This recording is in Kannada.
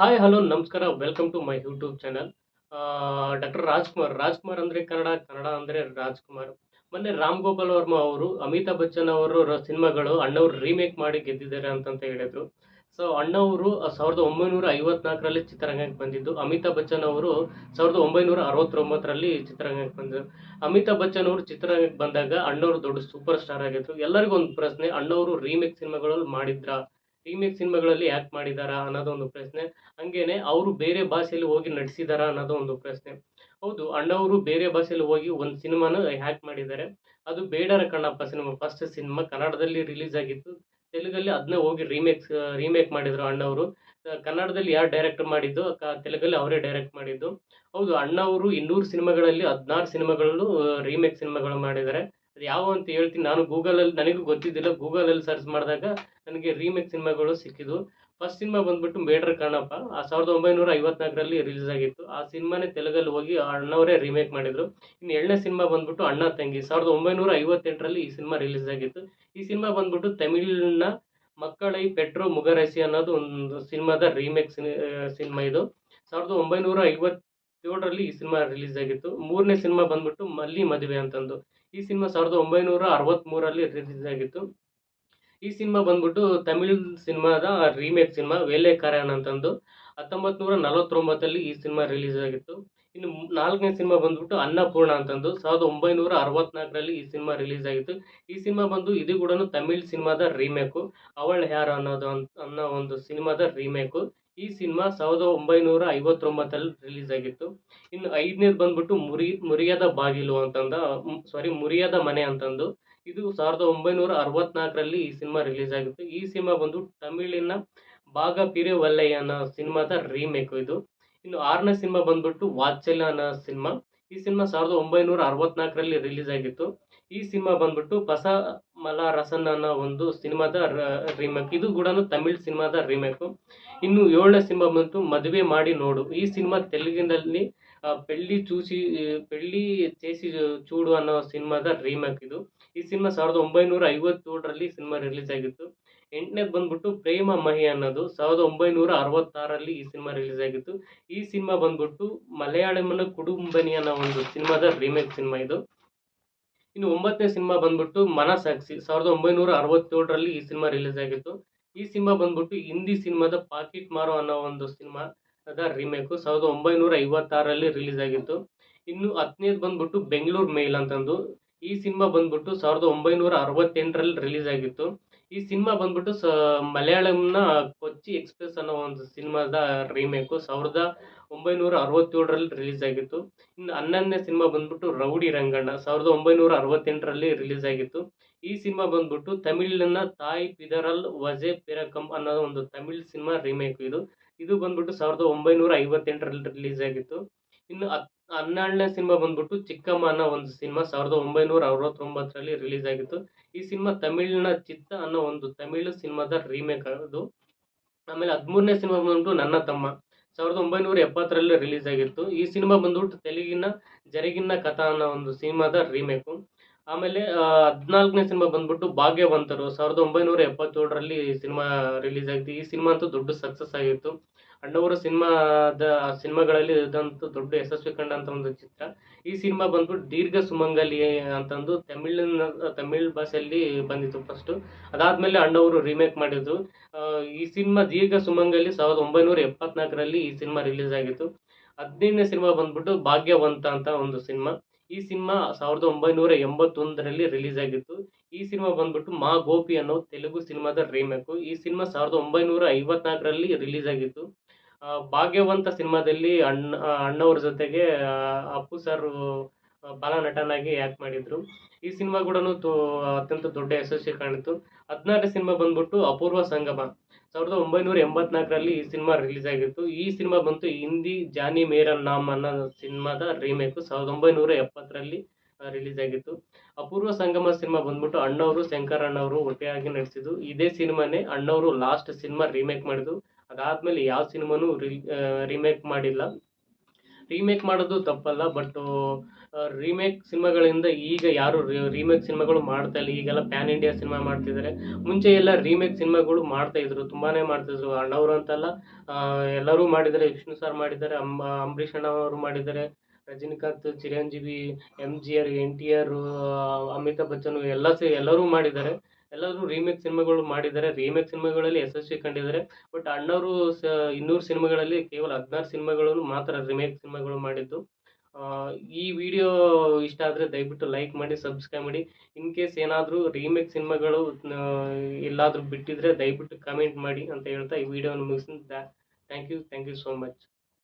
ಹಾಯ್ ಹಲೋ ನಮಸ್ಕಾರ. Welcome to my YouTube channel doctor Rajkumar Rajkumar ಅಂದರೆ ಕನ್ನಡ ಕನ್ನಡ ಅಂದರೆ ರಾಜ್ಕುಮಾರ್. ಮೊನ್ನೆ ರಾಮ್ ಗೋಪಾಲ್ ವರ್ಮಾ ಅವರು, ಅಮಿತಾಬ್ ಬಚ್ಚನ್ ಅವರು ಸಿನಿಮಾಗಳು ಅಣ್ಣವ್ರು ರೀಮೇಕ್ ಮಾಡಿ ಗೆದ್ದಿದ್ದಾರೆ ಅಂತಂತ ಹೇಳಿದ್ರು. ಸೊ ಅಣ್ಣವರು ಸಾವಿರದ ಒಂಬೈನೂರ ಐವತ್ನಾಲ್ಕರಲ್ಲಿ ಚಿತ್ರರಂಗಕ್ಕೆ ಬಂದಿದ್ದು. ಅಮಿತಾಬ್ ಬಚ್ಚನ್ ಅವರು ಸಾವಿರದ ಒಂಬೈನೂರ ಅರವತ್ತೊಂಬತ್ತರಲ್ಲಿ ಚಿತ್ರರಂಗಕ್ಕೆ ಬಂದರು. ಅಮಿತಾಬ್ ಬಚ್ಚನ್ ಅವರು ಚಿತ್ರರಂಗಕ್ಕೆ ಬಂದಾಗ ಅಣ್ಣವರು ದೊಡ್ಡ ಸೂಪರ್ ಸ್ಟಾರ್ ಆಗಿದ್ರು. ಎಲ್ಲರಿಗೂ ಒಂದು ಪ್ರಶ್ನೆ, ಅಣ್ಣವರು ರೀಮೇಕ್ ಸಿನಿಮಾಗಳಲ್ಲಿ ಮಾಡಿದ್ರಾ? ರೀಮೇಕ್ ಸಿನಿಮಾಗಳಲ್ಲಿ ಆ್ಯಕ್ಟ್ ಮಾಡಿದಾರಾ ಅನ್ನೋದು ಒಂದು ಪ್ರಶ್ನೆ. ಹಂಗೇನೆ ಅವರು ಬೇರೆ ಭಾಷೆಯಲ್ಲಿ ಹೋಗಿ ನಟಿಸಿದಾರಾ ಅನ್ನೋದು ಒಂದು ಪ್ರಶ್ನೆ. ಹೌದು ಅಣ್ಣವರು ಬೇರೆ ಭಾಷೆಯಲ್ಲಿ ಹೋಗಿ ಒಂದು ಸಿನಿಮಾನ ಹ್ಯಾಕ್ ಮಾಡಿದ್ದಾರೆ ಅದು Bedara Kannappa cinema first cinema ಕನ್ನಡದಲ್ಲಿ ರಿಲೀಸ್ ಆಗಿತ್ತು. ತೆಲುಗಲ್ಲಿ ಅದನ್ನೇ ಹೋಗಿ ರೀಮೇಕ್ ರೀಮೇಕ್ ಮಾಡಿದ್ರು ಅಣ್ಣವರು ಕನ್ನಡದಲ್ಲಿ ಯಾರು ಡೈರೆಕ್ಟ್ ಮಾಡಿದ್ದು ತೆಲುಗಲ್ಲಿ ಅವರೇ ಡೈರೆಕ್ಟ್ ಮಾಡಿದ್ದು. ಹೌದು ಅಣ್ಣವರು ಇನ್ನೂರು ಸಿನಿಮಾಗಳಲ್ಲಿ ಹದಿನಾರು ಸಿನಿಮಾಗಳಲ್ಲೂ ರೀಮೇಕ್ ಸಿನಿಮಾಗಳು ಮಾಡಿದ್ದಾರೆ ಅದು ಯಾವ ಅಂತ ಹೇಳ್ತೀನಿ. ನಾನು ಗೂಗಲಲ್ಲಿ, ನನಗೂ ಗೊತ್ತಿದ್ದಿಲ್ಲ. ಗೂಗಲಲ್ಲಿ ಸರ್ಚ್ ಮಾಡಿದಾಗ ನನಗೆ ರೀಮೇಕ್ ಸಿನಿಮಾಗಳು ಸಿಕ್ಕಿದ್ವು. ಫಸ್ಟ್ ಸಿನಿಮಾ ಬಂದ್ಬಿಟ್ಟು ಬೇಡ್ರ ಕಣ್ಣಪ್ಪ. ಆ ಸಾವಿರದ ಒಂಬೈನೂರ ಐವತ್ನಾಲ್ಕರಲ್ಲಿ ರಿಲೀಸ್ ಆಗಿತ್ತು. ಆ ಸಿನಿಮಾನೇ ತೆಲುಗಲ್ಲಿ ಹೋಗಿ ಅಣ್ಣವರೇ ರೀಮೇಕ್ ಮಾಡಿದ್ರು. ಇನ್ನು ಎರಡನೇ ಸಿನಿಮಾ ಬಂದ್ಬಿಟ್ಟು ಅಣ್ಣ ತಂಗಿ. ಸಾವಿರದ ಒಂಬೈನೂರ ಐವತ್ತೆಂಟರಲ್ಲಿ ಈ ಸಿನಿಮಾ ರಿಲೀಸ್ ಆಗಿತ್ತು. ಈ ಸಿನಿಮಾ ಬಂದ್ಬಿಟ್ಟು ತಮಿಳಿನ ಮಕ್ಕಳೈ ಪೆಟ್ರೋ ಮುಗರಸಿ ಅನ್ನೋದು ಒಂದು ಸಿನಿಮಾದ ರೀಮೇಕ್ ಸಿನಿಮಾ ಇದು. ಸಾವಿರದ ಒಂಬೈನೂರ ಐವತ್ತೇಳರಲ್ಲಿ ಈ ಸಿನಿಮಾ ರಿಲೀಸ್ ಆಗಿತ್ತು. ಮೂರನೇ ಸಿನಿಮಾ ಬಂದ್ಬಿಟ್ಟು ಮಲ್ಲಿ ಮದುವೆ ಅಂತಂದು. ಈ ಸಿನಿಮಾ ಸಾವಿರದ ಒಂಬೈನೂರ ಅರವತ್ತ್ಮೂರಲ್ಲಿ ರಿಲೀಸ್ ಆಗಿತ್ತು. ಈ ಸಿನಿಮಾ ಬಂದ್ಬಿಟ್ಟು ತಮಿಳು ಸಿನಿಮಾದ ರೀಮೇಕ್ ಸಿನಿಮಾ ವೇಲೆಕಾರನ್ ಅಂತಂದು. ಹತ್ತೊಂಬತ್ತು ನೂರ ನಲವತ್ತೊಂಬತ್ತಲ್ಲಿ ಈ ಸಿನಿಮಾ ರಿಲೀಸ್ ಆಗಿತ್ತು. ಇನ್ನು ನಾಲ್ಕನೇ ಸಿನಿಮಾ ಬಂದ್ಬಿಟ್ಟು ಅನ್ನಪೂರ್ಣ ಅಂತಂದು. ಸಾವಿರದ ಒಂಬೈನೂರ ಅರವತ್ನಾಲ್ಕರಲ್ಲಿ ಈ ಸಿನಿಮಾ ರಿಲೀಸ್ ಆಗಿತ್ತು. ಈ ಸಿನಿಮಾ ಬಂದು ಇದು ಕೂಡ ತಮಿಳ್ ಸಿನಿಮಾದ ರೀಮೇಕು. ಅವಳ ಯಾರು ಅನ್ನೋದು ಅನ್ನೋ ಒಂದು ಸಿನಿಮಾದ ರೀಮೇಕು. ಈ ಸಿನಿಮಾ ಸಾವಿರದ ಒಂಬೈನೂರ ಐವತ್ತೊಂಬತ್ತರಲ್ಲಿ ರಿಲೀಸ್ ಆಗಿತ್ತು. ಇನ್ನು ಐದನೇದು ಬಂದ್ಬಿಟ್ಟು ಮುರಿ, ಮುರಿಯದ ಬಾಗಿಲು ಅಂತಂದ ಸಾರಿ ಮುರಿಯದ ಮನೆ ಅಂತಂದು. ಇದು ಸಾವಿರದ ಒಂಬೈನೂರ ಅರವತ್ನಾಲ್ಕರಲ್ಲಿ ಈ ಸಿನಿಮಾ ರಿಲೀಸ್ ಆಗಿತ್ತು. ಈ ಸಿನಿಮಾ ಬಂದು ತಮಿಳಿನ ಬಾಗ ಪಿರೆ ವಲ್ಲಯ್ಯ ಅನ್ನೋ ಸಿನಿಮಾದ ರೀಮೇಕ್ ಇದು. ಇನ್ನು ಆರನೇ ಸಿನಿಮಾ ಬಂದ್ಬಿಟ್ಟು ವಾತ್ಸಲ್ಯ ಅನ್ನೋ ಸಿನಿಮಾ. ಈ ಸಿನಿಮಾ ಸಾವಿರದ ಒಂಬೈನೂರ ಅರವತ್ನಾಲ್ಕರಲ್ಲಿ ರಿಲೀಸ್ ಆಗಿತ್ತು. ಈ ಸಿನಿಮಾ ಬಂದ್ಬಿಟ್ಟು ಪಸ ಮಲ ರಸನ್ ಅನ್ನೋ ಒಂದು ಸಿನಿಮಾದ ರೀಮೇಕ್ ಇದು ಕೂಡ ತಮಿಳ್ ಸಿನಿಮಾದ ರೀಮೇಕು ಇನ್ನು ಏಳನೇ ಸಿನಿಮಾ ಬಂತು ಮದುವೆ ಮಾಡಿ ನೋಡು. ಈ ಸಿನಿಮಾ ತೆಲುಗಿನಲ್ಲಿ ಬೆಳ್ಳಿ ಚೂಸಿ ಪೆಳ್ಳಿ ಚೇಸಿ ಚೂಡು ಅನ್ನೋ ಸಿನಿಮಾದ ರೀಮೇಕ್ ಇದು. ಈ ಸಿನಿಮಾ ಸಾವಿರದ ಒಂಬೈನೂರ ಐವತ್ತೇಳರಲ್ಲಿ ಸಿನಿಮಾ ರಿಲೀಸ್ ಆಗಿತ್ತು. ಎಂಟನೇದು ಬಂದ್ಬಿಟ್ಟು ಪ್ರೇಮ ಮಹಿ ಅನ್ನೋದು ಸಾವಿರದ ಒಂಬೈನೂರ ಅರವತ್ತಾರಲ್ಲಿ ಈ ಸಿನಿಮಾ ರಿಲೀಸ್ ಆಗಿತ್ತು. ಈ ಸಿನಿಮಾ ಬಂದ್ಬಿಟ್ಟು ಮಲಯಾಳಂನ ಕುಡುಂಬನಿ ಅನ್ನೋ ಒಂದು ಸಿನಿಮಾದ ರೀಮೇಕ್ ಸಿನಿಮಾ ಇದು. ಇನ್ನು ಒಂಬತ್ತನೇ ಸಿನಿಮಾ ಬಂದ್ಬಿಟ್ಟು ಮನಸಾಕ್ಷಿ ಸಾವಿರದ ಒಂಬೈನೂರ ಅರವತ್ತೇಳರಲ್ಲಿ ಈ ಸಿನಿಮಾ ರಿಲೀಸ್ ಆಗಿತ್ತು. ಈ ಸಿನಿಮಾ ಬಂದ್ಬಿಟ್ಟು ಹಿಂದಿ ಸಿನಿಮಾದ ಪಾಕಿಟ್ ಮಾರೋ ಅನ್ನೋ ಒಂದು ಸಿನಿಮಾ ಅದ ರೀಮೇಕು ಸಾವಿರದ ಒಂಬೈನೂರ ಐವತ್ತಾರಲ್ಲಿ ರಿಲೀಸ್ ಆಗಿತ್ತು. ಇನ್ನು ಹತ್ತನೇದು ಬಂದ್ಬಿಟ್ಟು ಬೆಂಗಳೂರು ಮೇಲ್ ಅಂತಂದು ಈ ಸಿನಿಮಾ ಬಂದ್ಬಿಟ್ಟು ಸಾವಿರದ ಒಂಬೈನೂರ ಅರವತ್ತೆಂಟರಲ್ಲಿ ರಿಲೀಸ್ ಆಗಿತ್ತು. ಈ ಸಿನಿಮಾ ಬಂದ್ಬಿಟ್ಟು ಸ, ಮಲಯಾಳಂನ ಕೊಚ್ಚಿ ಎಕ್ಸ್ಪ್ರೆಸ್ ಅನ್ನೋ ಒಂದು ಸಿನಿಮಾದ ರೀಮೇಕು. ಸಾವಿರದ ಒಂಬೈನೂರ ಅರವತ್ತೇಳರಲ್ಲಿ ರಿಲೀಸ್ ಆಗಿತ್ತು. ಇನ್ನು ಹನ್ನೊಂದನೇ ಸಿನಿಮಾ ಬಂದ್ಬಿಟ್ಟು ರೌಡಿ ರಂಗಣ್ಣ. ಸಾವಿರದ ಒಂಬೈನೂರ ಅರವತ್ತೆಂಟರಲ್ಲಿ ರಿಲೀಸ್ ಆಗಿತ್ತು. ಈ ಸಿನಿಮಾ ಬಂದ್ಬಿಟ್ಟು ತಮಿಳಿನ ತಾಯಿ ಪಿದರಲ್ ವಜೆ ಪಿರಕಂ ಅನ್ನೋ ಒಂದು ತಮಿಳ್ ಸಿನಿಮಾ ರೀಮೇಕ್ ಇದು. ಇದು ಬಂದ್ಬಿಟ್ಟು ಸಾವಿರದ ಒಂಬೈನೂರ ಐವತ್ತೆಂಟರಲ್ಲಿ ರಿಲೀಸ್ ಆಗಿತ್ತು. ಇನ್ನು ಹತ್ ಹನ್ನೆರಡನೇ ಸಿನಿಮಾ ಬಂದ್ಬಿಟ್ಟು ಚಿಕ್ಕಮ್ಮ ಅನ್ನೋ ಒಂದು ಸಿನಿಮಾ ಸಾವಿರದ ಒಂಬೈನೂರ ಅರವತ್ತೊಂಬತ್ತರಲ್ಲಿ ರಿಲೀಸ್ ಆಗಿತ್ತು. ಈ ಸಿನಿಮಾ ತಮಿಳಿನ ಚಿತ್ತ ಅನ್ನೋ ಒಂದು ತಮಿಳು ಸಿನಿಮಾದ ರೀಮೇಕ್ ಅದು. ಆಮೇಲೆ ಹದಿಮೂರನೇ ಸಿನಿಮಾ ಬಂದ್ಬಿಟ್ಟು ನನ್ನ ತಮ್ಮ. ಸಾವಿರದ ಒಂಬೈನೂರ ಎಪ್ಪತ್ತರಲ್ಲಿ ರಿಲೀಸ್ ಆಗಿತ್ತು. ಈ ಸಿನಿಮಾ ಬಂದ್ಬಿಟ್ಟು ತೆಲುಗಿನ ಜರಿಗಿನ ಕಥಾ ಅನ್ನೋ ಒಂದು ಸಿನಿಮಾದ ರೀಮೇಕು ಆಮೇಲೆ ಹದಿನಾಲ್ಕನೇ ಸಿನಿಮಾ ಬಂದ್ಬಿಟ್ಟು ಭಾಗ್ಯವಂತರು. ಸಾವಿರದ ಒಂಬೈನೂರ ಎಪ್ಪತ್ತೇಳರಲ್ಲಿ ಸಿನಿಮಾ ರಿಲೀಸ್ ಆಗಿತ್ತು. ಈ ಸಿನಿಮಾ ಅಂತೂ ದೊಡ್ಡ ಸಕ್ಸಸ್ ಆಗಿತ್ತು. ಅಣ್ಣವರ ಸಿನಿಮಾದ ಸಿನಿಮಾಗಳಲ್ಲಿ ಇದಂತೂ ದೊಡ್ಡ ಯಶಸ್ವಿ ಕಂಡಂಥ ಒಂದು ಚಿತ್ರ. ಈ ಸಿನಿಮಾ ಬಂದ್ಬಿಟ್ಟು ದೀರ್ಘ ಸುಮಂಗಲಿ ಅಂತಂದು ತಮಿಳಿನ, ತಮಿಳ್ ಭಾಷೆಯಲ್ಲಿ ಬಂದಿತ್ತು ಫಸ್ಟು ಅದಾದಮೇಲೆ ಅಣ್ಣವರು ರೀಮೇಕ್ ಮಾಡಿದ್ರು. ಈ ಸಿನಿಮಾ ದೀರ್ಘ ಸುಮಂಗಲಿ ಸಾವಿರದ ಒಂಬೈನೂರ ಎಪ್ಪತ್ನಾಲ್ಕರಲ್ಲಿ ಈ ಸಿನಿಮಾ ರಿಲೀಸ್ ಆಗಿತ್ತು. ಹದಿನೈದನೇ ಸಿನಿಮಾ ಬಂದ್ಬಿಟ್ಟು ಭಾಗ್ಯವಂತ ಅಂತ ಒಂದು ಸಿನಿಮಾ. ಈ ಸಿನಿಮಾ ಸಾವಿರದ ಒಂಬೈನೂರ ಎಂಬತ್ತೊಂದರಲ್ಲಿ ರಿಲೀಸ್ ಆಗಿತ್ತು. ಈ ಸಿನಿಮಾ ಬಂದ್ಬಿಟ್ಟು ಮಾ ಗೋಪಿ ಅನ್ನೋ ತೆಲುಗು ಸಿನಿಮಾದ ರೀಮೇಕು ಈ ಸಿನಿಮಾ ಸಾವಿರದ ಒಂಬೈನೂರ ಐವತ್ನಾಲ್ಕರಲ್ಲಿ ರಿಲೀಸ್ ಆಗಿತ್ತು. ಭಾಗ್ಯವಂತ ಸಿನಿಮಾದಲ್ಲಿ ಅಣ್ಣ ಅಣ್ಣವ್ರ ಜೊತೆಗೆ ಅಪ್ಪು ಸರ್ ಬಾಲ ನಟನಾಗಿ ಆ್ಯಕ್ಟ್ ಮಾಡಿದ್ರು. ಈ ಸಿನಿಮಾ ಕೂಡ ಅತ್ಯಂತ ದೊಡ್ಡ ಯಶಸ್ಸು ಕಾಣಿತು. ಹದಿನಾರನೇ ಸಿನಿಮಾ ಬಂದ್ಬಿಟ್ಟು ಅಪೂರ್ವ ಸಂಗಮ. ಸಾವಿರದ ಒಂಬೈನೂರ ಎಂಬತ್ನಾಲ್ಕರಲ್ಲಿ ಈ ಸಿನಿಮಾ ರಿಲೀಸ್ ಆಗಿತ್ತು. ಈ ಸಿನಿಮಾ ಬಂತು ಹಿಂದಿ ಜಾನಿ ಮೇರಾ ನಾಮ್ ಅನ್ನೋ ಸಿನಿಮಾದ ರೀಮೇಕು ಸಾವಿರದ ಒಂಬೈನೂರ ಎಪ್ಪತ್ತರಲ್ಲಿ ರಿಲೀಸ್ ಆಗಿತ್ತು. ಅಪೂರ್ವ ಸಂಗಮ ಸಿನಿಮಾ ಬಂದ್ಬಿಟ್ಟು ಅಣ್ಣವರು ಶಂಕರ್ ಅಣ್ಣವರು ಒಟ್ಟೆಯಾಗಿ ನಟಿಸಿದ್ದು ಇದೇ ಸಿನಿಮಾನೇ ಅಣ್ಣವರು ಲಾಸ್ಟ್ ಸಿನಿಮಾ ರೀಮೇಕ್ ಮಾಡಿದ್ದು. ಅದಾದ್ಮೇಲೆ ಯಾವ ಸಿನಿಮಾನು ರೀಮೇಕ್ ಮಾಡಿಲ್ಲ. ರೀಮೇಕ್ ಮಾಡೋದು ತಪ್ಪಲ್ಲ ಬಟ್ ರೀಮೇಕ್ ಸಿನಿಮಾಗಳಿಂದ ಈಗ ಯಾರು ರೀಮೇಕ್ ಸಿನಿಮಾಗಳು ಮಾಡ್ತಾ ಇಲ್ಲ. ಈಗೆಲ್ಲ ಪ್ಯಾನ್ ಇಂಡಿಯಾ ಸಿನಿಮಾ ಮಾಡ್ತಿದ್ದಾರೆ. ಮುಂಚೆ ಎಲ್ಲ ರೀಮೇಕ್ ಸಿನಿಮಾಗಳು ಮಾಡ್ತಾ ಇದ್ರು, ತುಂಬಾನೇ ಮಾಡ್ತಿದ್ರು ಅಣ್ಣವರು ಅಂತಲ್ಲ ಎಲ್ಲರೂ ಮಾಡಿದ್ದಾರೆ. ವಿಷ್ಣು ಸರ್ ಮಾಡಿದ್ದಾರೆ, ಅಂಬ, ಅಂಬರೀಷ್ ಅಣ್ಣ ಅವರು ಮಾಡಿದ್ದಾರೆ. Rajinikanth, Chiranjeevi M G R N T R Amitabh Bachchan, ಎಲ್ಲ ಎಲ್ಲರೂ ಮಾಡಿದ್ದಾರೆ. ಎಲ್ಲರೂ ರೀಮೇಕ್ ಸಿನಿಮಾಗಳು ಮಾಡಿದ್ದಾರೆ ರೀಮೇಕ್ ಸಿನಿಮಾಗಳಲ್ಲಿ ಯಶಸ್ವಿ ಕಂಡಿದ್ದಾರೆ. ಬಟ್ ಅಣ್ಣವರು ಸ, ಇನ್ನೂರು ಸಿನಿಮಾಗಳಲ್ಲಿ ಕೇವಲ ಹದಿನಾರು ಸಿನಿಮಾಗಳನ್ನು ಮಾತ್ರ ರಿಮೇಕ್ ಸಿನಿಮಾಗಳು ಮಾಡಿದ್ದು. ಈ ವಿಡಿಯೋ ಇಷ್ಟ ಆದರೆ ದಯವಿಟ್ಟು ಲೈಕ್ ಮಾಡಿ ಸಬ್ಸ್ಕ್ರೈಬ್ ಮಾಡಿ. ಇನ್ ಕೇಸ್ ಏನಾದರೂ ರೀಮೇಕ್ ಸಿನಿಮಾಗಳು ಎಲ್ಲಾದರೂ ಬಿಟ್ಟಿದ್ರೆ ದಯವಿಟ್ಟು ಕಮೆಂಟ್ ಮಾಡಿ ಅಂತ ಹೇಳ್ತಾ ಈ ವಿಡಿಯೋನ ಮುಗಿಸ್ತೀನಿ. Thank you thank you so much